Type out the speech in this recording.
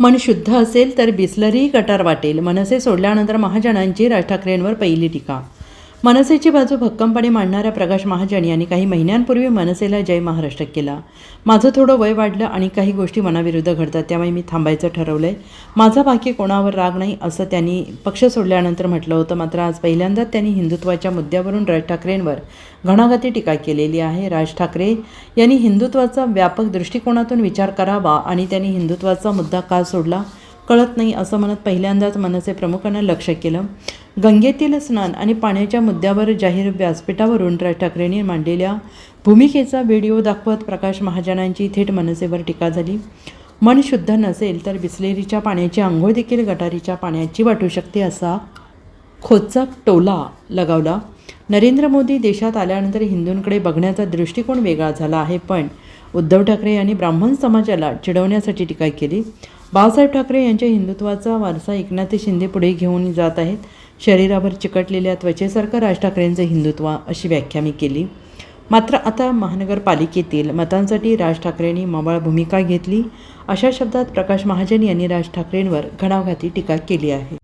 मन शुद्ध असेल तर बिस्लरी गटार वाटेल. मनसे सोडल्यानंतर महाजनांची राज ठाकरेंवर पहिली टीका मनसेची बाजू भक्कमपणे मांडणाऱ्या प्रकाश महाजन यांनी काही महिन्यांपूर्वी मनसेला जय महाराष्ट्र केला. माझं थोडं वय वाढलं आणि काही गोष्टी मनाविरुद्ध घडतात त्यामुळे मी थांबायचं ठरवलं आहे माझा बाकी कोणावर राग नाही असं त्यांनी पक्ष सोडल्यानंतर म्हटलं होतं. मात्र आज पहिल्यांदाच त्यांनी हिंदुत्वाच्या मुद्द्यावरून राज ठाकरेंवर घणाघाती टीका केलेली आहे. राज ठाकरे यांनी हिंदुत्वाचा व्यापक दृष्टिकोनातून विचार करावा आणि त्यांनी हिंदुत्वाचा मुद्दा का सोडला कळत नाही असं म्हणत पहिल्यांदाच मनसे प्रमुखांना लक्ष केलं. गंगेतील स्नान आणि पाण्याच्या मुद्द्यावर जाहीर व्यासपीठावरून राज ठाकरेंनी मांडलेल्या भूमिकेचा व्हिडिओ दाखवत प्रकाश महाजनांची थेट मनसेवर टीका झाली. मन शुद्ध नसेल तर बिसलेरीच्या पाण्याची आंघोळ देखील गटारीच्या पाण्याची वाटू शकते असा खोदचा टोला लगावला. नरेंद्र मोदी देशात आल्यानंतर हिंदूंकडे बघण्याचा दृष्टिकोन वेगळा झाला आहे पण उद्धव ठाकरे यांनी ब्राह्मण समाजाला चिडवण्यासाठी टीका केली. बाळासाहेब ठाकरे यांच्या हिंदुत्वाचा वारसा एकनाथ शिंदे पुढे घेऊन जात आहेत. शरीरावर चिकटलेल्या त्वचेसारखं राज ठाकरेंचं हिंदुत्व अशी व्याख्या मी केली. मात्र आता महानगरपालिकेतील मतांसाठी राज ठाकरेंनी मवाळ भूमिका घेतली. अशा शब्दात प्रकाश महाजन यांनी राज ठाकरेंवर घणाघाती टीका केली आहे.